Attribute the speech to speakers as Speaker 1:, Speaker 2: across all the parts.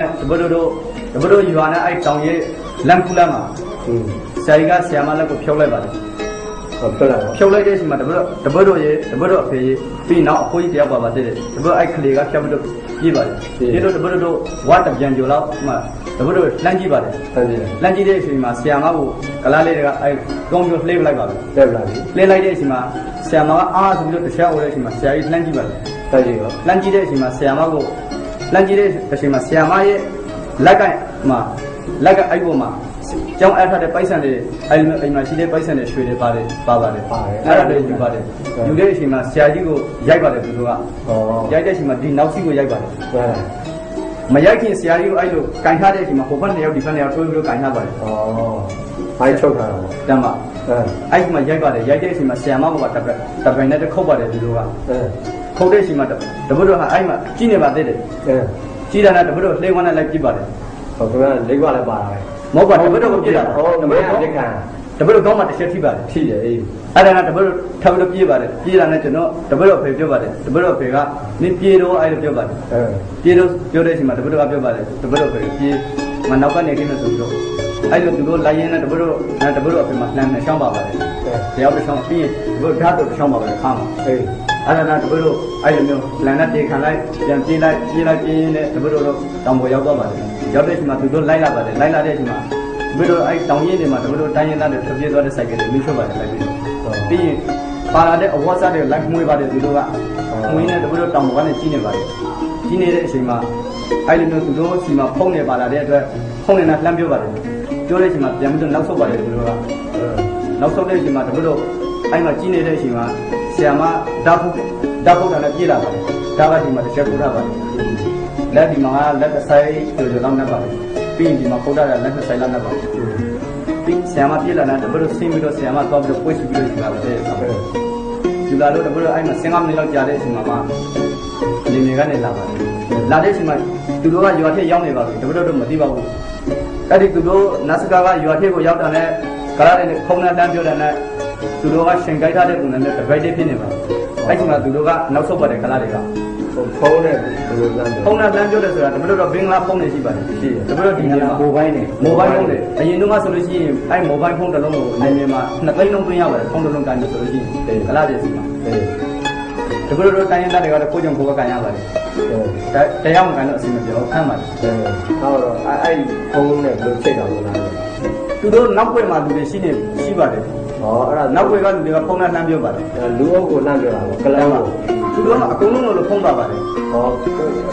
Speaker 1: တပည့်တော်တို့တပည့်တော်ယူဟာနဲ့အဲ့တောင်ရဲ့လမ်းကူးလမ်းမှာ
Speaker 2: อืม
Speaker 1: ဆရာကြီးကဆရာမလက်ကိုဖြုတ်လိုက်ပါတယ်
Speaker 2: ဟောပြောလိုက်ပါ
Speaker 1: ဖြုတ်လိုက်တဲ့အချိန်မှာတပည့်တော်တပည့်တော်ရဲ့တပည့်တော်အဖေရဲ့ပြီးနောက်အဖိုးကြီးတယောက်ပါပါတဲ့တပည့်တော်အဲ့ကလေးကဖြတ်ပြီးတော့ပြေးပါတယ်ပြေးလို့တပည့်တော်တို့ဝတ်တပြန်ကြိုလောက်မှတပည့်တော်လှမ်းကြည့်ပါတယ်
Speaker 2: ဆန်းကြည့်တယ်
Speaker 1: လှမ်းကြည့်တဲ့အချိန်မှာဆရာမကိုကလားလေးတွေကအဲ့ကောင်းပြလှေးပလိုက်ပါပြီ
Speaker 2: တက်လာပြီ
Speaker 1: လှေးလိုက်တဲ့အချိန်မှာဆရာမကအားဆိုပြီးတော့တစ်ချက်အိုးတဲ့အချိန်မှာဆရာကြီးလှမ်းကြည့်ပါတယ်
Speaker 2: ဆန်းကြည့်ရော
Speaker 1: လမ်းကြည့်တဲ့အချိန်မှာဆရာမကို လမ်းကြည့်တဲ့အချိန်မှာဆရာမရဲ့လက်ကမှာလက်ကအဲ့ပေါ်မှာကျောင်းအပ်ထားတဲ့ပိုက်ဆံတွေအဲ့လိုမျိုးအိမ်မှာရှိတဲ့ပိုက်ဆံတွေရွှေတွေပါတယ်ပါပါတယ်အဲ့ဒါတွေယူပါတယ်ယူတဲ့အချိန်မှာဆရာကြီးကိုရိုက်ပါတယ်သူတို့က
Speaker 2: ဟော
Speaker 1: ရိုက်တဲ့အချိန်မှာဒီနောက်စီကိုရိုက်ပါတယ်
Speaker 2: ဟုတ်လား
Speaker 1: မရိုက်ခင်ဆရာကြီးကိုအဲ့လိုကန်ထားတဲ့အချိန်မှာဟိုဘက်နှစ်ယောက်ဒီဘက်နှစ်ယောက်တွဲပြီးတော့ကန်ထားပါတယ်
Speaker 2: ဟောဘိုင်းချုပ်ထားတာပေါ့
Speaker 1: တမ်းပါ
Speaker 2: အဲ
Speaker 1: အဲ့ဒီမှာရိုက်ပါတယ်ရိုက်တဲ့အချိန်မှာဆရာမကတပ်ပက်တပ်ပက်နဲ့တခုတ်ပါတယ်သူတို့က
Speaker 2: အဲ
Speaker 1: ခုတ်တဲ့အချိန်မှာတပည့်တော်ဟာအဲ့မှာကြီးနေပါသေးတယ်
Speaker 2: အဲ
Speaker 1: ကြီးတာနဲ့တပည့်တော်လှေဝမ်းနဲ့လိုက်ပြစ်ပါတယ်
Speaker 2: ဟောခင်ဗျာလိတ်ကလည်းပါတာပဲ
Speaker 1: မဟုတ်ပါဘူးတပည့်တော်ကိုပြစ်တာ
Speaker 2: ဟော
Speaker 1: တ
Speaker 2: တ
Speaker 1: ပ
Speaker 2: ပ
Speaker 1: ည့်
Speaker 2: ည့်
Speaker 1: တော်
Speaker 2: ကလက်ခံ
Speaker 1: တပည့်တော်ကောင်းမှတစ်ချက်ထိပါတယ်
Speaker 2: ထိတယ်အေး
Speaker 1: အဲ့ဒါကတပည့်တော်ထပ်ပြီးတော့ပြေးပါတယ်ပြေးတာနဲ့ကျွန်တော်တပည့်တော်ဖေပြောပါတယ်တပည့်တော်ဖေကနင်းပြေးတော့အဲ့လိုပြောပါတယ်
Speaker 2: အဲ
Speaker 1: ပြေးတော့ပြောတဲ့အချိန်မှာတပည့်တော်ကပြောပါတယ်တပည့်တော်ဖေပြေးမနောက်ကနေကိနေဆိုပြီးတော့အဲ့လိုသူတို့လိုက်ရင်လည်းတပည့်တော်တပည့်တော်အဖေမှာလှမ်းနေရှောင်းပါပါတယ်
Speaker 2: အဲ
Speaker 1: တရားတစ်ရှောင်းပြီးရင်တပည့်တော်ဓာတ်တော့တစ်ရှောင်းပါပါတယ်ခါမှာ
Speaker 2: အေး
Speaker 1: အဲ့ဒါကတပည့်တော်အဲ့လိုမျိုးလန်နဲ့တေခံလိုက်ပြန်ပြေးလိုက်ပြေးလိုက်ပြေးရင်လည်းတပည့်တော်တော့တောင်ပေါ်ရောက်သွားပါတယ်ရောက်တဲ့အချိန်မှာသူတို့လိုက်လာပါတယ်လိုက်လာတဲ့အချိန်မှာတပည့်တော်အဲ့တောင်ရင်းတွေမှာတပည့်တော်တိုင်းရင်းသားတွေထွက်ပြေးသွားတဲ့ဆိုင်ကတွေမိချွတ်ပါတယ်လိုက်ပြီးတော့ပြီးရင်ပါလာတဲ့အဝတ်စားတွေလိုက်မွေးပါတယ်သူတို့ကမွေးနေတပည့်တော်တောင်ပေါ်ကနေကြီးနေပါတယ်ကြီးနေတဲ့အချိန်မှာအဲ့လိုမျိုးသူတို့စီမှာဖုံးနေပါလာတဲ့အတွက်ဖုံးနေတာလှမ်းပြောပါတယ်ပြောတဲ့အချိန်မှာပြန်ပြီးတော့နောက်ဆုတ်ပါတယ်သူတို့ကနောက်ဆုံးတဲ့အချိန်မှာတပည့်တော်အဲ့မှာကြီးနေတဲ့အချိန်မှာ ဆရာမဓာတ်ဖုတ်ဓာတ်ဖုတ်တာနဲ့ပြေးလာပါတယ်ဓာတ်ကဒီမှာတစ်ချက်ပို့ထားပါတယ်လက်ဒီမှာကလက်တစ်ဆိုင်ကျော်ကျော်လောက်နဲ့ပါတယ်ပြီးရင်ဒီမှာပို့ထားတာလက်တစ်ဆိုင်လောက်နဲ့ပါတယ်ပြီးဆရာမပြေးလာတဲ့တပည့်တော်ဆင်းပြီးတော့ဆရာမသွားပြီးတော့ပွေ့ရှိပြီးတော့ယူလာပါတယ်ယူလာလို့တပည့်တော်အဲ့မှာ15မိနစ်လောက်ကြာတဲ့အချိန်မှာမှလင်းနေကနေလာပါတယ်လာတဲ့အချိန်မှာသူတို့ကရွာထက်ရောက်နေပါပြီတပည့်တော်တို့မသိပါဘူးအဲ့ဒီသူတို့နတ်စကားကရွာထက်ကိုရောက်တာနဲ့ကလာတဲ့ခုံနဲ့တန်းပြောတယ်နဲ့ သူတို့ကရှင်ကြိုက်ထားတဲ့ပုံစံနဲ့တပိုက်တည်းဖြစ်နေပါအဲ့ဒီမှာသူတို့ကနောက်ဆုတ်ပါတယ်ကလာတွေက
Speaker 2: ဟိုဖုန်းနဲ့ဘယ်လိုလမ်း
Speaker 1: ဖုန်းနဲ့တန်းပြောတယ်ဆိုတာတပည့်တော်ဘင်္ဂလားဖုန်းနေရှိပါတယ်ရှိတယ်တပည့်တော်ဒီနေ့မိုဘိုင်းနေမိုဘိုင်းဖုန်းနေအရင်တုန်းကဆိုလို့ရှိရင်အဲ့မိုဘိုင်းဖုန်းတစ်လုံးကိုနေမြေမှာနှစ်သိန်းလုံးသွင်းရပါတယ်ဖုန်းတစ်လုံးကန်လို့ဆိုလို့ရှိရင်ကလာတွေစီမှာ
Speaker 2: အေး
Speaker 1: တပည့်တော်တိုင်းရင်းသားတွေကတော့ကိုကြုံကိုယ်ကကန်ရပါတယ်
Speaker 2: အဲ
Speaker 1: တရားမကန်တော့အဆင်မပြေဘူးဖမ်းပါတယ်
Speaker 2: အဲဟောတော့အဲ့ဖုန်းနဲ့ဘယ်လိုချိန်တာလို့လား
Speaker 1: သူတို့နောက်ွယ်မှာလူတွေရှိနေရှိပါတယ်
Speaker 2: ဟောအဲ့ဒါ
Speaker 1: နောက်ွယ်ကလူတွေကဖုန်းနဲ့လှမ်းပြောပါတယ်
Speaker 2: လူအုပ်ကိုလမ်းပြောတာပေါ့ကလန်းကို
Speaker 1: သူတို့ကအကုန်လုံးလို့ဖုန်းပါပါတယ်
Speaker 2: ဟော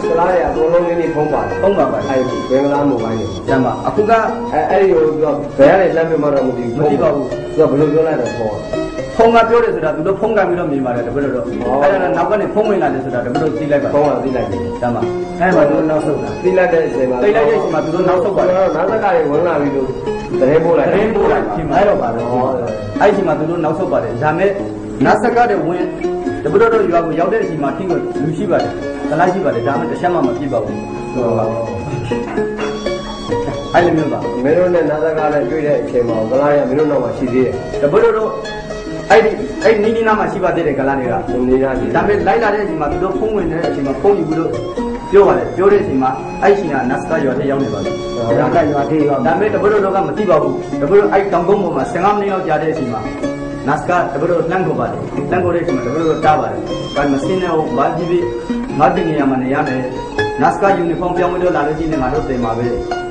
Speaker 2: ကလားရအကုန်လုံးလေးလေးဖုံးပါတယ်
Speaker 1: ဖုန်းပါပါတယ်
Speaker 2: အဲ့ဒီဘင်္ဂလားမိုဘိုင်းနေ
Speaker 1: ကျမ်းပါအခုက
Speaker 2: အဲ့အဲ့ဒီကိုသူကဘယ်ကနေလက်မမတော့မသိဘူး
Speaker 1: မသိပါဘူး
Speaker 2: သူကဘယ်လိုပြောလိုက်တော့ပေါ့
Speaker 1: ဖုန်းကပြောတယ်ဆိုတာသူတို့ဖုန်းကပြီးတော့မြင်ပါတယ်တပည့်တော်တို့အဲ့ဒါနောက်ကနေဖုန်းဝင်လာတယ်ဆိုတာတပည့်တော်သိလိုက်ပါ
Speaker 2: ဖုံးကသိလိုက်တယ်
Speaker 1: ကျမ်းပါအဲ့မှာသူတို့နောက်ဆုတ်တာ
Speaker 2: သိလိုက်တဲ့အချိန်မှာ
Speaker 1: သိလိုက်တဲ့အချိန်မှာသူတို့နောက်ဆုတ်ပါတယ်
Speaker 2: တော့နောက်သက်ကတွေဝင်လာပြီလို့တရင်ပို့လိုက်
Speaker 1: တရင်ပို့လိုက်ပြင်မတော့ပါတော့အဲ့ဒီမှာသူတို့နောက်ဆုတ်ပါတယ်ဒါမဲ့နတ်စကားတဲ့ဝင်တပည့်တော်တို့ရွာကိုရောက်တဲ့အချိန်မှာထိကိုလူရှိပါတယ်တလားရှိပါတယ်ဒါမှတစ်ချက်မှမပြစ်ပါဘူးအဲ့လိုမျိုးပါ
Speaker 2: မင်းတို့နဲ့နောက်သက်ကလည်းတွေ့တဲ့အချိန်မှာကလားရမင်းတို့နောက်မှာရှိသေးတယ်
Speaker 1: တပည့်တော်တို့ အဲ့ဒီအဲ့နီးနီးနားမှာရှိပါသေးတယ်ကလားတွေက
Speaker 2: သူနေရပြီ
Speaker 1: ဒါပေမဲ့လိုက်လာတဲ့အချိန်မှာသူတို့ဖုန်းဝင်နေတဲ့အချိန်မှာဖုန်းယူပြီးတော့ပြောပါတယ်ပြောတဲ့အချိန်မှာအဲ့ရှင်ကနတ်စကားရွာထဲရောက်နေပါပြီ
Speaker 2: ဒါကရွာသေးရော
Speaker 1: ဒါပေမဲ့တပည့်တော်တို့ကမသိပါဘူးတပည့်တော်အဲ့တောင်ကုန်းပေါ်မှာ15မိနစ်လောက်ကြာတဲ့အချိန်မှာနတ်စကားတပည့်တော်လှမ်းခေါ်ပါတယ်လှမ်းခေါ်တဲ့အချိန်မှာတပည့်တော်တားပါတယ်ဘာမစင်းနဲ့ဘာကြည့်ပြီးငါတင်နေရမှာနေရမယ် နတ်စကားယူနီဖောင်းပြောင်းပြီးတော့လာလို့ရှိရင်ငါတို့တင်ပါပဲ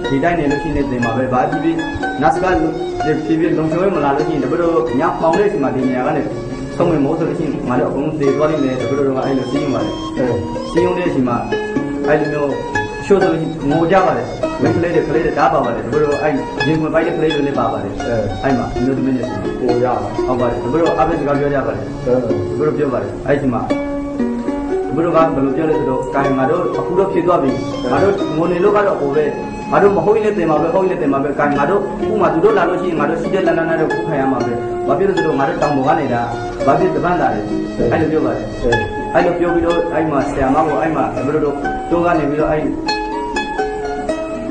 Speaker 1: ဒီတိုင်းနေလို့ရှိရင်တင်ပါပဲဘာကြည့်ပြီးနတ်စကားဒီဖြည်းဖြည်းလုံချုံမလာလို့ရှိရင်တပည့်တော်ညပေါင်းတဲ့အချိန်မှာဒီနေရာကနေဆုံးဝင်မိုးဆိုလို့ရှိရင်ငါတို့အကုန်လုံးသေသွားလိမ့်မယ်တပည့်တော်ကအဲ့လိုစီးရင်ပါတယ်
Speaker 2: အဲ
Speaker 1: စီယုံတဲ့အချိန်မှာအဲ့လိုမျိုးရှိုးဆိုလို့ငိုကြပါတယ်ဝင်းကလေးတွေကလေးတွေဓာတ်ပါပါတယ်တို့တို့အဲ့ရင်ဝင်ပိုက်တဲ့ကလေးတွေလည်းပါပါတယ်အဲ့မှာမျိုးသမီးတွေဆို
Speaker 2: ကိုရပါ
Speaker 1: ဟုတ်ပါတယ်တို့တို့အပိစကားပြောကြပါတယ်
Speaker 2: အဲ
Speaker 1: တို့တို့ပြောပါတယ်အဲ့ဒီမှာ တို့တို့ကဘယ်လိုပြောလဲဆိုတော့ကိုင်ငါတို့အခုတော့ဖြစ်သွားပြီငါတို့ငိုနေလို့ကတော့ဟိုပဲငါတို့မဟုတ်ရင်လည်းတင်ပါပဲဟုတ်ရင်လည်းတင်ပါပဲကိုင်ငါတို့ဥမာသူတို့လာလို့ရှိရင်ငါတို့ရှိတဲ့လန်လန်နဲ့ခုခံရမှာပဲဘာဖြစ်လို့ဆိုတော့ငါတို့တောင်ပေါ်ကနေဒါဘာဖြစ်တပန်းတာလဲအဲ့လိုပြောပါတယ်
Speaker 2: အဲ
Speaker 1: အဲ့လိုပြောပြီးတော့အဲ့မှာဆရာမကိုအဲ့မှာဘယ်လိုတော့တို့ကနေပြီးတော့အဲ့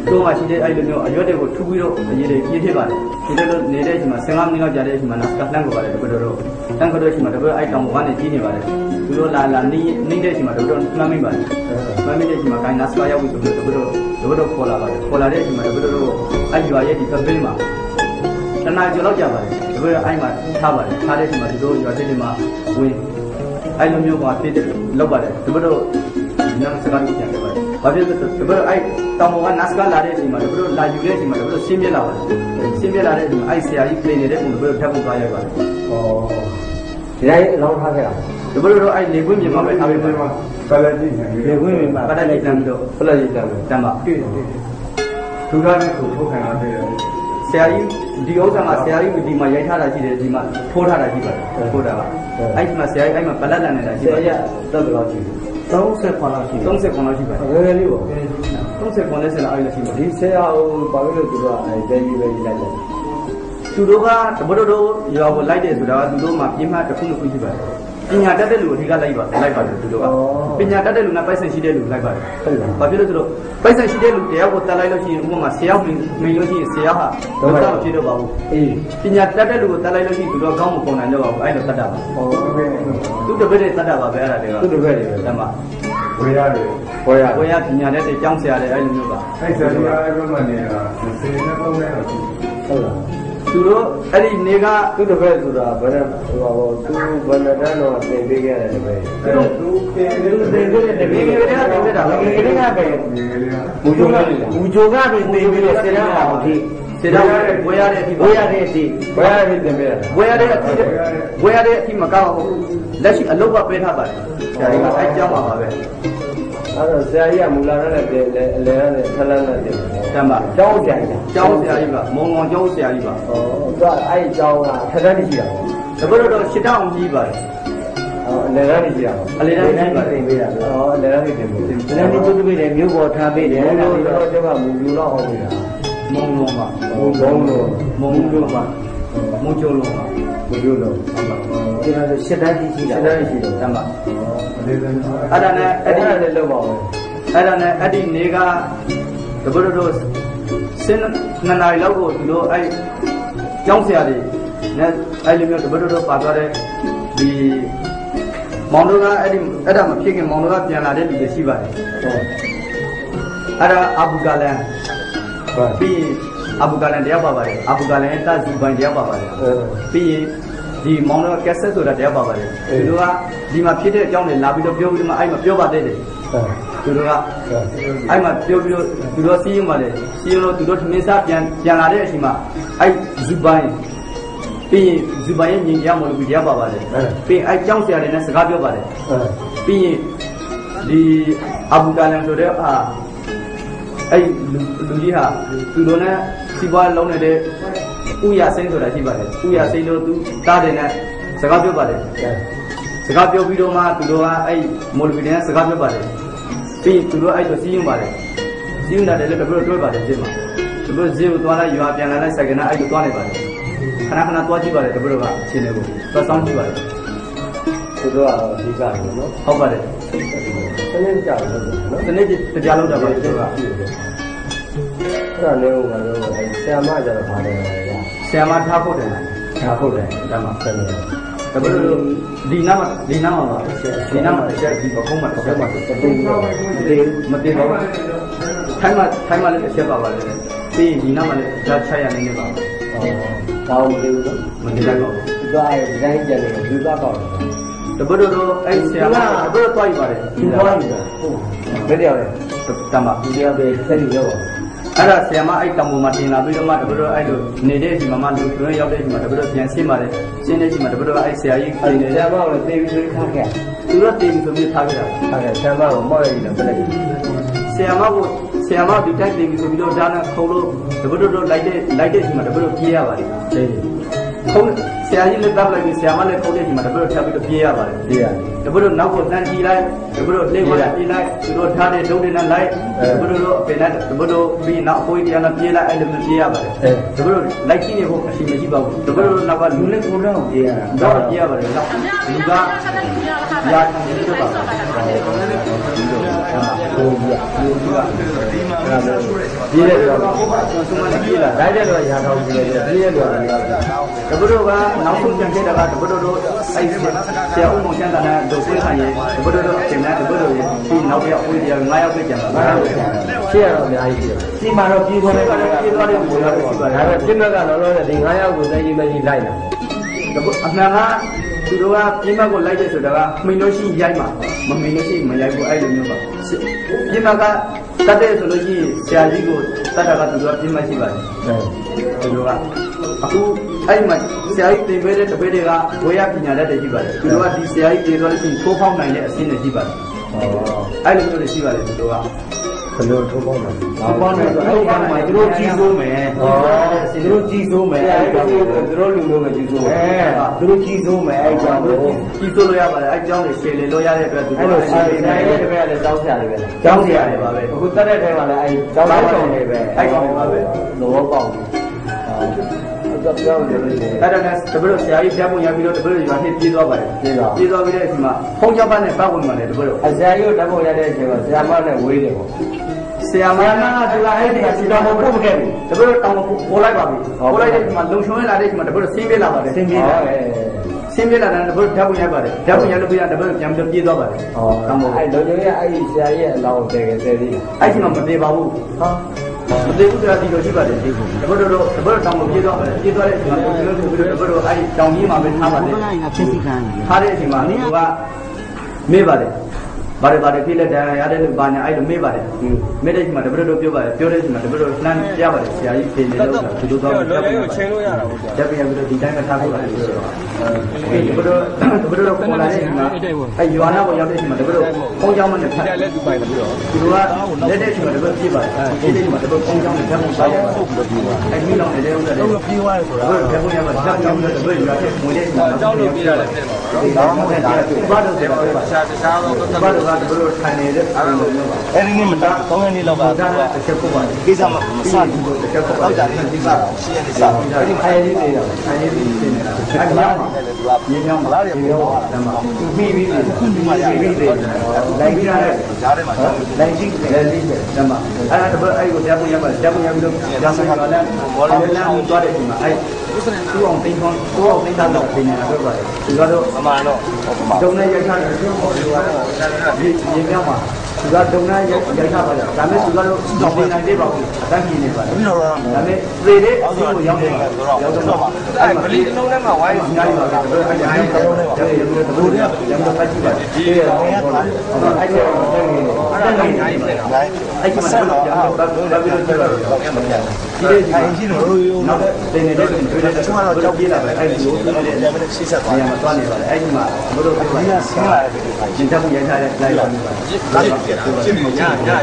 Speaker 1: တော့မှရှိတဲ့အဲ့လိုမျိုးအရွက်တွေကိုထူပြီးတော့အရေးတွေပြေးဖြစ်ပါတယ်ဒီလိုလိုနေတဲ့အချိန်မှာ15မိနစ်လောက်ကြာတဲ့အချိန်မှာနတ်ကလှမ်းကိုပါတယ်တပည့်တော်တို့တန်ကတော့အချိန်မှာတပည့်အဲ့တောင်ပေါ်ကနေကြီးနေပါတယ်သူတို့လာလာနေနေတဲ့အချိန်မှာတပည့်တော်မှတ်မိပါတယ်မှတ်မိတဲ့အချိန်မှာကိုင်းနတ်ကရောက်ပြီဆိုပြီးတပည့်တော်တပည့်တော်ခေါ်လာပါတယ်ခေါ်လာတဲ့အချိန်မှာတပည့်တော်တို့အဲ့ရွာရဲ့ဒီပပေးမှာတနာကျော်လောက်ကြာပါတယ်တပည့်တော်အဲ့မှာထားပါတယ်ထားတဲ့အချိန်မှာသူတို့ရွာတဲ့တွေမှာဝင်အဲ့လိုမျိုးပါဖြစ်လောက်ပါတယ်တပည့်တော် နတ်စကားကိုပြန်ခဲ့ပါတယ်ဘာဖြစ်လို့တပည့်အဲ့တောင်ပေါ်ကနတ်စကားလာတဲ့အချိန်မှာတပည့်တော်လာယူတဲ့အချိန်မှာတပည့်တော်ရှင်းပြလာပါတယ်ရှင်းပြလာတဲ့အချိန်မှာအဲ့ဆရာကြီးပြင်နေတဲ့ပုံတပည့်တော်ထပ်ဖို့သွားရိုက်ပါတယ်
Speaker 2: ဩဒီတိုင်းအလောင်းထားခဲ့တာ
Speaker 1: တပည့်တော်အဲ့လေခွင့်မြေမှာပဲထားပေးပါ
Speaker 3: ပလက်ကြည့်နေပြီ
Speaker 2: ဒီခွင့်မြင်ပါ
Speaker 1: ပတ်တက်လိုက်တမ်းပြီးတော့
Speaker 2: ဖလက်ကြီးတမ်းတယ်
Speaker 1: တမ်းပါ
Speaker 3: တွေ့တယ်သူကလည်းကိုထုတ်ခံရသေးတယ်
Speaker 1: ဆရာကြီးဒီဥစ္စာမှာဆရာကြီးဒီမှာရိုက်ထားတာရှိတယ်ဒီမှာထိုးထားတာရှိပါတယ်ထိုးတာပါအဲ့ဒီမှာဆရာကြီးအဲ့မှာပလက်လန်နေတာ
Speaker 2: ဆ
Speaker 1: ရှိပါ
Speaker 2: ရာ
Speaker 1: တယ်
Speaker 2: ရတက်ဘယ်လောက်ရှိလဲ30ခွာလောက်ရှိတယ်
Speaker 1: 30ခွန်လောက်ရှိပါတယ်
Speaker 2: ငယ်ငယ်လေးပေါ့
Speaker 1: 30ခွန်နဲ့ဆရာအဲ့လိုရှိပါတ
Speaker 2: ဒီ
Speaker 1: ယ်
Speaker 2: ဆရာဟိုဘာလို့လဲသူကအဲတဲကြီးပဲကြီးလိုက်တယ်
Speaker 1: သူတို့ကတပည့်တော်ရွာကိုလိုက်တယ်ဆိုတာကသူတို့မှာပြင်းမှတစ်ခုတစ်ခုရှိပါတယ် ပညာတတ်တဲ့လူအဓိကလိုက်ပါလိုက်ပါတယ်သူတို့ကပညာတတ်တဲ့လူနဲ့ပိုက်ဆံရှိတဲ့လူလိုက်ပါတယ်
Speaker 2: ဟုတ်လား
Speaker 1: ဘာဖြစ်လို့ဆိုတော့ပိုက်ဆံရှိတဲ့လူတရားကိုတက်လိုက်လို့ရှိရင်ဥပမာဆရာကိုမိန်လို့ရှိရင်ဆရာဟာဒုက္ခမဖြစ်တော့ပါဘူး
Speaker 2: အေး
Speaker 1: ပညာတတ်တဲ့လူကိုတက်လိုက်လို့ရှိရင်သူတို့ကောင်းမပုံနိုင်တော့ပါဘူးအဲ့လိုတတ်တာပါ
Speaker 2: ဟော
Speaker 1: သူတပည့်တွေတတ်တာပါပဲအဲ့ဒါတွေက
Speaker 2: သူ့တပည့်တွေပဲ
Speaker 1: တမ
Speaker 3: ဝေးရတယ်
Speaker 2: ဘောရ
Speaker 1: ကိုရပညာနဲ့တောင်းဆရာတွေအဲ့လိုမျိုးပါ
Speaker 3: အဲ့ဆရာကြီးအဲ့ဘက်မှာနေတာစေနဲ့ပုံနဲ့တော့ရှိ
Speaker 2: ဟုတ်လား
Speaker 1: သူတို့အဲ့ဒီနေက
Speaker 2: သူ့တပည့်ဆိုတာဘယ်နဲ့ဟိုဟောသူဘယ်နဲ့တန်းတော့သင်ပေးခဲ့တယ်တပည့်
Speaker 3: တယ်သူတင်တယ်
Speaker 1: သူတွေတွေတပည့်တွေကတင်ပြတာ
Speaker 2: ငယ်ငယ်လေးကပဲ
Speaker 3: ဒီကလေးက
Speaker 2: မူဂျိုကမူဂျိုကပဲသင်ပေးတယ်ဆရာအောင်အထိ
Speaker 1: စေတော့ဝေရတဲ့အထိ
Speaker 2: ဘိုးရတဲ့အထိဘိုးရတဲ့အထိသင်ပေးရတယ်
Speaker 1: ဝေရတဲ့အထိဝေရတဲ့အထိမကောက်ဘူးလက်ရှိအလုပ်ကပေးထားပါတယ်ဆရာကြီးကအဲ့ကြောင်းပါပါပဲ
Speaker 2: အဲ့တော့ဆရာကြီးကမူလာနဲ့တင်တယ်အလယ်နဲ့ထလန်းနဲ့တင်တယ်
Speaker 1: တမ်းပါ
Speaker 2: ကျောင်းဆရာကြီး
Speaker 1: ကျောင်းဆရာကြီးပါမုံမောင်ကျောင်းဆရာကြီးပါ
Speaker 2: ဟောသူကအဲ့ကျောင်းကထထန်းရှိတာပေါ့
Speaker 1: တပည့်တော်ရှစ်တောင်းကြီးပါတယ်
Speaker 2: ဟောအလယ်တန်းရှိတာပေါ့
Speaker 1: အလေတန်းကြီးပါတယ်
Speaker 2: တင်ပေးတာဟောအလယ်တန်းတင်ပေးတယ်
Speaker 4: ဒီနေ့ဒီသူတပည့်လည်းမြို့ပေါ်ထားပေးတယ်
Speaker 2: ဘုံ
Speaker 4: ဒါ
Speaker 2: လို့
Speaker 4: ပြီး
Speaker 2: တော့
Speaker 4: တော့
Speaker 2: ကျမမူလူတော့ဟောနေတာ
Speaker 1: မုံလုံးပါ
Speaker 2: ဘုံဘုံလို့
Speaker 1: မုံလုံးပါမုံကျုံလုံးပါ
Speaker 2: မူလူ လို့
Speaker 4: ဒီမှာဆိုရှစ်တန်းကြီးရှိ
Speaker 2: ထ
Speaker 4: တာ
Speaker 2: ထန်းရှိတယ်
Speaker 1: တမ်းပါ
Speaker 3: ဒီကနေ့
Speaker 1: အဲ့ဒါနဲ့
Speaker 2: အဲ့
Speaker 1: အဲ့
Speaker 2: ဒီ
Speaker 1: ဒီ
Speaker 2: လည်းလောက်ပါဦး
Speaker 1: အဲ့ဒါနဲ့အဲ့ဒီနေကတပည့်တော်စင်းနှစ်နာရီလောက်ကိုသူတို့အဲ့ကျောင်းဆရာတွေနဲ့အဲ့လိုမျိုးတပည့်တော်ပါသွားတဲ့ဒီမောင်တို့ကအဲ့ဒီအဲ့ဒါမဖြစ်ခင်မောင်တို့ကပြန်လာတဲ့လူတွေရှိပါတယ်
Speaker 2: ဟုတ်
Speaker 1: အဲ့ဒါအဘူကာလန်
Speaker 2: ဟုတ်
Speaker 1: ပြီးရင်အဘူကာလန်တရားပါပါတယ်အဘူကာလန်ရဲ့တာဇူပိုင်တရားပါပါတယ်
Speaker 2: အဲ
Speaker 1: ပြီးရင် ဒီမောင်တို့ကက်ဆက်ဆိုတာတရားပါပါတယ်
Speaker 2: အေး
Speaker 1: သူတို့ကဒီမှာဖြစ်တဲ့အကြောင်းတွေလာပြီးတော့ပြောပြီးတော့မှအဲ့မှာပြောပါတဲ့တယ်
Speaker 2: ဟုတ်
Speaker 1: သူတို့က
Speaker 2: ဟုတ်
Speaker 1: အဲ့မှာပြောပြီးတော့သူတို့စီးရင်ပါလေစီးရင်တော့သူတို့ထမင်းစားပြန်ပြန်လာတဲ့အချိန်မှာအဲ့ဇူပိုင်ပြီးရင်ဇူပိုင်ရဲ့ညီရမလို့ပြီးတရားပါပါတယ်ပြီးရင်အဲ့ကျောင်းဆရာတွေနဲ့စကားပြောပါတယ်
Speaker 2: ဟုတ်
Speaker 1: ပြီးရင်ဒီအဘူကာလန်ဆိုတဲ့အာအဲ့လူလူကြီးဟာသူတို့နဲ့စီးပွားလုံးနေတဲ့ ဥရစိမ့်ဆိုတာရှိပါတယ်ဥရစိမ့်လို့သူတားတယ်နဲ့စကားပြောပါတယ်စကားပြောပြီးတော့မှသူတို့ကအဲ့မော်လဗီတဲ့စကားပြောပါတယ်ပြီးရင်သူတို့အဲ့လိုစီးရင်ပါတယ်စီးရင်တယ်လည်းတပြည့်တွဲပါတယ်ဒီမှာတပြည့်ဈေးကိုသွားလိုက်ရွာပြန်လာလိုက်စက္ကနာအဲ့လိုသွားနေပါတယ်ခဏခဏသွားကြည့်ပါတယ်တပြည့်ကအချိန်လေးကိုသွားဆောင်ကြည့်ပါတယ်
Speaker 2: သူတို့ကတော့အဓိကလို့နော်
Speaker 1: ဟုတ်ပါတယ်
Speaker 2: စနေကြောက်လို့နော်
Speaker 1: ဒီနေ့တရားလောက်တာပါသူက
Speaker 2: အဲ့ဒါလည်းဟိုကတော့အဲဆရာမကျတော့ပါတယ်ရ
Speaker 1: ဆရာမထားဖို့တယ်လား
Speaker 2: ဒါဟုတ်တယ်
Speaker 1: ဒါမှ
Speaker 2: ဆရာမ
Speaker 1: ဒါပေမဲ့ဒီနာမဒီနာမပါဒီနာမတစ်ချက်ဒီပကုံးမှာတစ်ချက်ပါ
Speaker 2: တူတော့
Speaker 1: ဒီမတင်ပါဘူးထိုင်းမှာထိုင်းမှာလည်းတစ်ချက်ပါပါလေပြီးရင်ဒီနာမလည်းကြားချရနေနေပါ
Speaker 2: ဟောဒါမှမသိဘူးနော်
Speaker 1: မတင်လိုက်ပါဘူး
Speaker 2: သူကအဲဒီတိုင်းကျန်နေသူကတော့
Speaker 1: တပတ်တော့အဲ့ဆရာမတပတ်တော့တွားယူပါတယ်
Speaker 2: သူသွားယူတာဟုတ်ဘယ်တယောက်လဲ
Speaker 1: တမ
Speaker 2: ဒီတယောက်ပဲဆက်ပြီးတော့
Speaker 1: အဲ့ဒါဆရာမအဲ့တံပေါ်မှာတင်လာပြီးတော့မှတပတ်တော့အဲ့လိုနေတဲ့အချိန်မှာမှလူကျွန်းရောက်တဲ့အချိန်မှာတပတ်တော့ပြန်ဆင်းပါတယ်ဆင်းတဲ့အချိန်မှာတပတ်တော့အဲ့ဆရာကြီး
Speaker 2: အဲ
Speaker 1: ပြင်နေ
Speaker 2: ဆရာမကလည်းတေးပြီးဆိုထားခဲ့
Speaker 1: သူတို့တင်ပြီးဆိုပြီးထားခဲ့တာ
Speaker 2: အဲဆရာမကမောက်ရည်တော့ပြလိုက်
Speaker 1: ဆရာမကိုဆရာမဒီတိုက်နေပြီဆိုပြီးတော့ဒါနဲ့ခုံလို့တပတ်တော့လိုက်တဲ့လိုက်တဲ့အချိန်မှာတပတ်တော့ပြေးရပါတယ်
Speaker 2: တယ်
Speaker 1: ခုံဆရာကြီးလည်းတပ်လိုက်ပြီးဆရာမလည်းခုံတဲ့အချိန်မှာတပတ်တော့ထပ်ပြီးတော့ပြေးရပါတယ်
Speaker 2: ဒီရ
Speaker 1: တပတ်တော့နောက်ကိုတန်းကြည့်လိုက်တပတ်တော့လေးဝါပြေးလိုက်သူတို့ထားတဲ့ဒုတ်တွေနဲ့လိုက်တပတ်တော့အပင်နဲ့တပတ်တော့ပြီးနောက်အဖိုးကြီးတရားနဲ့ပြေးလိုက်အဲ့လိုမျိုးပြေးရပါတယ်တပတ်တော့လိုက်ကြည့်နေဖို့အချိန်မရှိပါဘူးတပတ်တော့နောက်ကလူနဲ့ကိုယ်တော့ပြေးရတာတော့ပြေးရပါတယ်နောက်လူကရာထံပြီးတော့ပါ
Speaker 4: ကိုကြီးက
Speaker 1: လူကြီးက
Speaker 4: ပြေးတဲ့တော့
Speaker 1: သူမှလည်းပြေးလာ
Speaker 4: လိုက်တဲ့တော့ရာထောင်ပြေးတယ်ပြေးတဲ့တော့လည်း
Speaker 1: တပတို့ကနောက်ဆုံးပြန်ခဲ့တာကတပတို့တို့အဲ့ဆရာဦးမောင်ချမ်းသာနဲ့ဒုဆွေးဆိုင်ရေးတပတို့တို့အချိန်နဲ့တပတို့ရဲ့ဒီနောက်ပြောက်ဦးတရား9ယောက်ပဲကျန်ပါ
Speaker 4: ငါ
Speaker 1: 9
Speaker 4: တို့
Speaker 1: ယောက်ပဲကျန်
Speaker 4: ရှေ့ရတော့အများကြီးပြေးစီမှာတော့ပြေးသွားတယ်
Speaker 1: ပါပြေးသွားတဲ့ပုံစံတွေရှိပါတ
Speaker 4: ဒါ
Speaker 1: ယ်
Speaker 4: ပေမဲ့ပြင်းမဲ့ကတော့လည်းဒီ9ယောက်ကိုသိကြီးမကြီးလိုက်တာ
Speaker 1: တပအမှန်က သူတို့ကပြင်းမကိုလိုက်တဲ့ဆိုတာကမိန်လို့ရှိရိုက်မှာမမိန်လို့ရှိမရိုက်ဘူးအဲ့လိုမျိုးပါပြင်းမကတတ်တဲ့ဆိုလို့ရှိရင်ဆရာကြီးကိုတတ်တာကသူတို့ကပြင်းမရှိပါတယ်သူတို့ကအခုအဲ့မှာဆရာကြီးတင်ပေးတဲ့တပည့်တွေကဝေယပညာတတ်တယ်ရှိပါတယ်သူတို့ကဒီဆရာကြီးတင်သွားလို့ရှိရင်ထိုးဖောက်နိုင်တဲ့အဆင့်တွေရှိပါတယ်
Speaker 4: ဟော
Speaker 1: အဲ့လိုမျိုးတွေရှိပါတယ်သူတို့က
Speaker 4: ဘယ်လိုထိုးပေါင်းလဲ
Speaker 1: ထိုးဖောက်နိုင်ဆိုအဲ့ဒီမှာသူတို့ကြီးစိုးမယ်
Speaker 4: ဟောသူတို့ကြီးစိုးမယ်အဲ့ဒါကိုသူတို့လူမျိုးမကြီးစိုးအဲသူတို့ကြီးစိုးမယ်အဲ့ကြောင့်လို့
Speaker 1: ကြီးစိုးလို့ရပါတယ်အဲ့ကြောင်းတွေရှယ်လေလို့ရတဲ့အတွက်သူ
Speaker 4: အဲ့
Speaker 1: တို့
Speaker 4: လို
Speaker 1: က
Speaker 4: ဆိုင်ဆိုင်ရဲ့တပည့်လည်းတောင်းကြတယ်ပဲ
Speaker 1: ကျောင်းဆရာတွေပါပဲ
Speaker 4: အခုတက်တဲ့ထဲမှာလည်းအဲ့တောင်းဆောင်နေပဲ
Speaker 1: အဲ့ကောင်တွေပါပဲ
Speaker 4: လောပေါက်ဟုတ်တော့ပြောင်းနေလို့ရှိရင်
Speaker 1: အဲ့ဒါနဲ့တပည့်တို့ဆရာကြီးပြပုံရပြီးတော့တပည့်တို့ရွာနှစ်ပြေးသွားပါတယ်
Speaker 4: ပြေးသွား
Speaker 1: ပြေးသွားပြီးတဲ့အချိန်မှာဖုန်းကြောက်ပါနဲ့ပတ်ဝင်ပါတယ်တပည့်တို့
Speaker 4: အဆရာကြီးကိုဓာတ်ပုံရတဲ့အချိန်မှာဆရာမနဲ့ဝေးတယ်ပေါ့
Speaker 1: ဆရာမနာကသူကအဲ့ဒီကစီတော်မပုတ်မခဲ့ဘူးတပည့်တို့တောင်းပေါ်လိုက်ပါပြီပေါ်လိုက်တဲ့အချိန်မှာလုံချုံရလာတဲ့အချိန်မှာတပည့်တို့ဆင်းပြေးလာပါတယ်ဆင်းပြေးလာ
Speaker 4: အဲ
Speaker 1: ဆင်းပြေးလာတဲ့တပည့်တို့ဓာတ်ပုံရိုက်ပါတယ်ဓာတ်ပုံရိုက်လို့ပြရတပည့်တို့ပြန်ပြီးပြေးသွားပါတယ်
Speaker 4: ဟောအဲ့လုံချုံရဲ့အဲ့ဒီဆရာကြီးရဲ့အလောင်းတကယ်တည်းသေး
Speaker 1: အဲ့ဒီမှာမသေးပါဘူး
Speaker 4: ဟာ
Speaker 1: မသေးဘူးတရားဒီလိုရှိပါတယ်တပည့်တို့တပည့်တို့တောင်းကိုပြေးသွားပါတယ်ပြေးသွားတဲ့အချိန်မှာကျွန်တော်တို့တပည့်တို့အဲ့ဒီတောင်းကြီးမှာပဲထားပါတယ်ထားတဲ့အချိန်မှာသူကမေးပါတယ် ဘာတွေဘာတွေဖြစ်လက်တရားရတဲ့လူဘာညာအဲ့လိုမေးပါတယ်မေးတဲ့အချိန်မှာတပည့်တို့ပြောပါတယ်ပြောတဲ့အချိန်မှာတပည့်တို့လှမ်းပြပါတယ်ဆရာကြီးဖြေနေလို့သူတို့တော့လွယ်လေးကိုချင်းလို့ရတာပေါ့တက်ပြန်ပြီးတော့ဒီတိုင်းကထားဖို့ပါတယ်ပြောတော့အဲ့ဒီတပည့်တို့တပည့်တို့ပေါ်လာတဲ့အချိန်မှာအဲ့ရွာနာပေါ်ရောက်တဲ့အချိန်မှာတပည့်တို့ဖုန်းကြောင်းမနဲ့ဖတ်တယ်လက်သူပိုင်လို့တော့သူတို့ကလက်တဲ့အချိန်မှာတပည့်ပြပါတယ်အဲ့ဒီအချိန်မှာတပည့်ဖုန်းကြောင်းနဲ့ဓာတ်ပုံပါရတယ်အဲ့ဒီလောက်နေတဲ့ဥစ္စာတွေတော့ပြေးသွားတယ်ဆိုတာဓာတ်ပုံရမှာဓာတ်ကြောင်းနဲ့တပည့်ရွာတဲ့ဝင်တဲ့အချိန်မှာကြောင်းလို့ပြေးရတယ်ဖြစ်တော့ဘာလို့လဲဘာလို့လဲရှာတခြားတော့ဘာလို့ကတပည့်တို့ထိုင်နေတဲ့အဲ့လိုမျိုးပါ
Speaker 5: အဲ့ဒီနေ့မတာ3ရက်နေ့လောက်ပါ
Speaker 1: ဒါကတစ်ချက်ပေါ့ပါ
Speaker 5: ကိစ္စမမစဘူး
Speaker 1: တစ်ချက်ပေါ့ပါ
Speaker 5: တော့ကြာနေဒီကရှင်းရနေစား
Speaker 1: အဲ့ဒီခိုင်လေးနေတာခိုင်လေးနေနေတာအဲ့ဒီမှာမြေမြောင်းမှာမြေမြောင်းမှာဒါမှပြီးပြီးပြီးပြီးပြီးလိုက်ပြီးရတယ်
Speaker 5: ကြားထဲမှာ
Speaker 1: လိုက်ကြည့်တယ်လေးတယ်ဒါမှအဲ့ဒါတော့အဲ့ကိုတက်ပုံရပါတက်ပုံရပြီးတော့ဒါမှတော့လည်းဘောလုံးလမ်းကိုသွားတဲ့အချိန်မှာအဲ့ သူ့အောင်တင်းခွန်သူ့အောင်တင်းတော့ပြင်နေတာတော့ပါတယ်သူကတော့
Speaker 5: အမှန်တော့ဟောပါ
Speaker 1: ဒုံနဲ့ရိုက်ထားတယ်သူကတော့မြေမြောင်းမှာသူကဒုံနဲ့ရိုက်ရိုက်ထားပါတယ်ဒါပေမဲ့သူကတော့တော့ပြင်နိုင်သေးပါဘူးအတန်းပြင်နေပါတယ်
Speaker 5: ပြီးတော့
Speaker 1: ဒါပေမဲ့သေတဲ့အောက်ကိုရောက်နေတယ်ရောက်တော့ပါအဲ့မလီတစ်လုံးထဲမှာဝိုင်းအများကြီးပါပဲအဲ့ဒါအဲ့ဒါလုံးထဲမှာကျန်တယ်ဘယ်လိုလဲကျန်တော့ပတ်ကြည့်ပါဒီအဲ့ဒါအဲ့ဒါတက်နေတယ် အဲ့ဒါနိုင်နိုင်တယ်အဲ့ဒီမှာဆက်တော့ကျန်တော့ပတ်ပြီးတော့ကျတော့ဒီလေဒီရှိလို့နောက်တင်နေတဲ့တွင်တွေ့တဲ့ကျွန်တော်ကြောက်ပြေးလာပဲအဲ့ဒီလိုတွေ့တဲ့
Speaker 5: လည်းမနဲ့ရှေ့ဆက်သွား
Speaker 1: နေရာမှာသွားနေပါတယ်အဲ့ဒီမှာဘုတို့ပြောပါ
Speaker 5: ဆင်းလာတဲ့ဒီက
Speaker 1: ကျင်တက်မှုရိုက်ထားတဲ့ live ပါနေပါတယ်
Speaker 5: ရှင်းပြီညညအဲ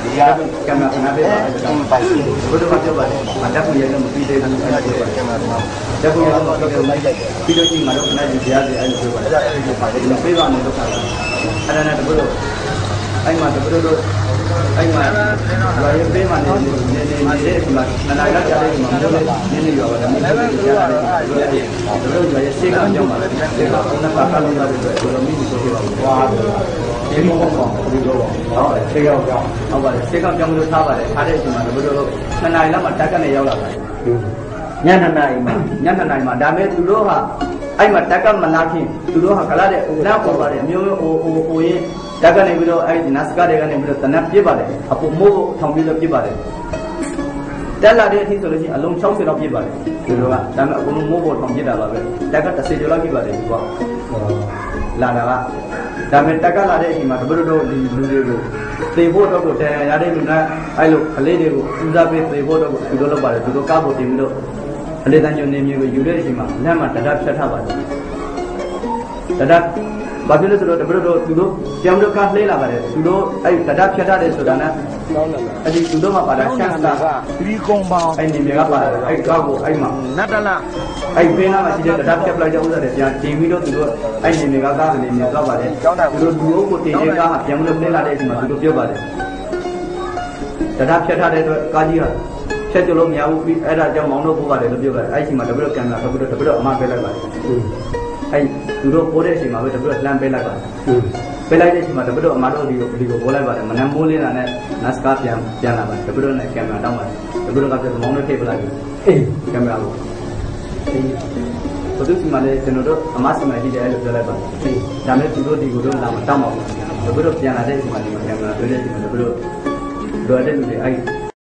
Speaker 5: ဒီက
Speaker 1: ကင်မရာနာပေးပါ
Speaker 5: အမှန်ပိုင်တယ်
Speaker 1: ဘုတို့ကပြောပါတယ်မတက်မှုရိုက်လို့မပြီးသေးဘူးအဲ့ဒါပြောပါတယ်
Speaker 5: ကင်မရာမှာ
Speaker 1: တက်ဖို့ရတော့တော့
Speaker 5: လိုက်လိုက်တယ်
Speaker 1: ပြီးတော့ဒီမှာတော့ခဏကြီးကြားစီအဲ့လိုပြောပါတယ်
Speaker 5: အဲ့ဒါအဲ့ဒီပါလေ
Speaker 1: ဒီပေးပါမယ်လို့ခါတယ်အဲ့ဒါနဲ့တပည့်တို့ အဲ့မှာတပည့်တို့အဲ့မှာရွာရေးပေးမှနေနေနေနေတဲ့ဒီမှာနနာရကြတဲ့ဒီမှာမျိုးလေးနင်းနေရွာပါတယ်မင်းတို့ကြားရတယ်တပည့်တို့ရွာရေးစေကကြောင်းပါတယ်စေကဘုန်းကကလုံးရတဲ့အတွက်တော်မိဆိုပြပါဘူးဝါဒီမောကောင်ဒီလိုပေါ့ဟုတ်တယ်စေကကြောင်းဟုတ်ပါတယ်စေကကြောင်းလို့ထားပါတယ်ထားတဲ့အချိန်မှာတပည့်တို့နနာရလောက်မှာတက်ကနေရောက်လာပါတယ်
Speaker 4: ညနေနိုင်မှာ
Speaker 1: ညနေနိုင်မှာဒါမဲ့သူတို့ဟာအဲ့မှာတက်ကမလာခင်သူတို့ဟာကလာတဲ့နောက်ပေါ်ပါတယ်အမျိုးမျိုးဟိုဟိုဟိုရင် တက်ကနေပြီးတော့အဲ့ဒီနတ်စကတွေကနေပြီးတော့တနက်ပြစ်ပါတယ်အပူမိုးထောင်ပြီးတော့ပြစ်ပါတယ်တက်လာတဲ့အထိဆိုလို့ရှိရင်အလုံး60လောက်ပြစ်ပါတယ်သူတို့ကဒါမဲ့အကုန်လုံးမိုးပေါ်ထောင်ပြစ်တာပါပဲတက်က30ကျော်လောက်ပြစ်ပါတယ်ဒီကွာလာတာကဒါမဲ့တက်ကလာတဲ့အချိန်မှာတပည့်တို့ဒီလူတွေကိုသေဖို့တော့ကိုတရားရတဲ့လူကအဲ့လိုကလေးတွေကိုဦးစားပေးသေဖို့တော့ကိုသူတို့လုပ်ပါတယ်သူတို့ကားဖို့တင်ပြီးတော့အလေးတန်းကျုံနေမျိုးကိုယူတဲ့အချိန်မှာလက်မှာတဒတ်ဖြတ်ထားပါတယ်တဒတ် ဘာဖြစ်လို့ဆိုတော့တပည့်တို့သူတို့ကြောင်တို့ကလှေးလာပါတယ်သူတို့အဲ့တဒတ်ဖြတ်ထားတယ်ဆိုတာနဲ့အဲ့ဒီသူတို့မှာပါတာချန်စတာ
Speaker 5: ဒီကုန်းပေါင်း
Speaker 1: အဲ့ဒီမြေကပါတယ်အဲ့ကောက်ကိုအဲ့မှာ
Speaker 5: နတ်တလ
Speaker 1: အဲ့ဘေးနားမှာရှိတဲ့တဒတ်ဖြတ်ပလိုက်တဲ့ဥစ္စာတွေပြန်တင်ပြီးတော့သူတို့အဲ့ဒီမြေကကားကနေမြေသွားပါတယ်သူတို့လူအုပ်ကိုတင်တဲ့ကားမှာပြန်လို့လှေးလာတဲ့အချိန်မှာသူတို့ပြောပါတယ်တဒတ်ဖြတ်ထားတဲ့အတွက်ကားကြီးကဖြတ်ကြလို့မရဘူးပြီးအဲ့ဒါကြောင့်မောင်းတော့ပို့ပါတယ်လို့ပြောပါတယ်အဲ့ဒီအချိန်မှာတပည့်တို့ကံလာတပည့်တို့တပည့်တို့အမပေးလိုက်ပါတယ် အဲ့သူတို့ပိုးတဲ့အချိန်မှာပဲတပည့်လှမ်းပေးလိုက်ပါတယ်ပပေးလိုက်တဲ့အချိန်မှာတပည့်တော်အမတော်ဒီကိုဒီကိုပို့လိုက်ပါတယ်မနက်မိုးလင်းတာနဲ့နတ်စကားပြန်ပြန်လာပါတယ်တပည့်တော်နဲ့ကင်မရာတောင်းပါတယ်တပည့်တော်ကပြန်မောင်းနဲ့ထိပ်ပလိုက်ပြီအေးကင်မရာကိုအေးဘုသူစီမလည်းကျွန်တော်တို့အမစီမကြီးတယ်လို့ပြောလိုက်ပါတယ်အေးဒါနဲ့သူတို့ဒီကိုတော့လာမတောင်းပါဘူးတပည့်တော်ပြန်လာတဲ့အချိန်မှာဒီကင်မရာတွေ့တဲ့အချိန်မှာတပည့်တော်လိုအပ်တဲ့လူတွေအဲ့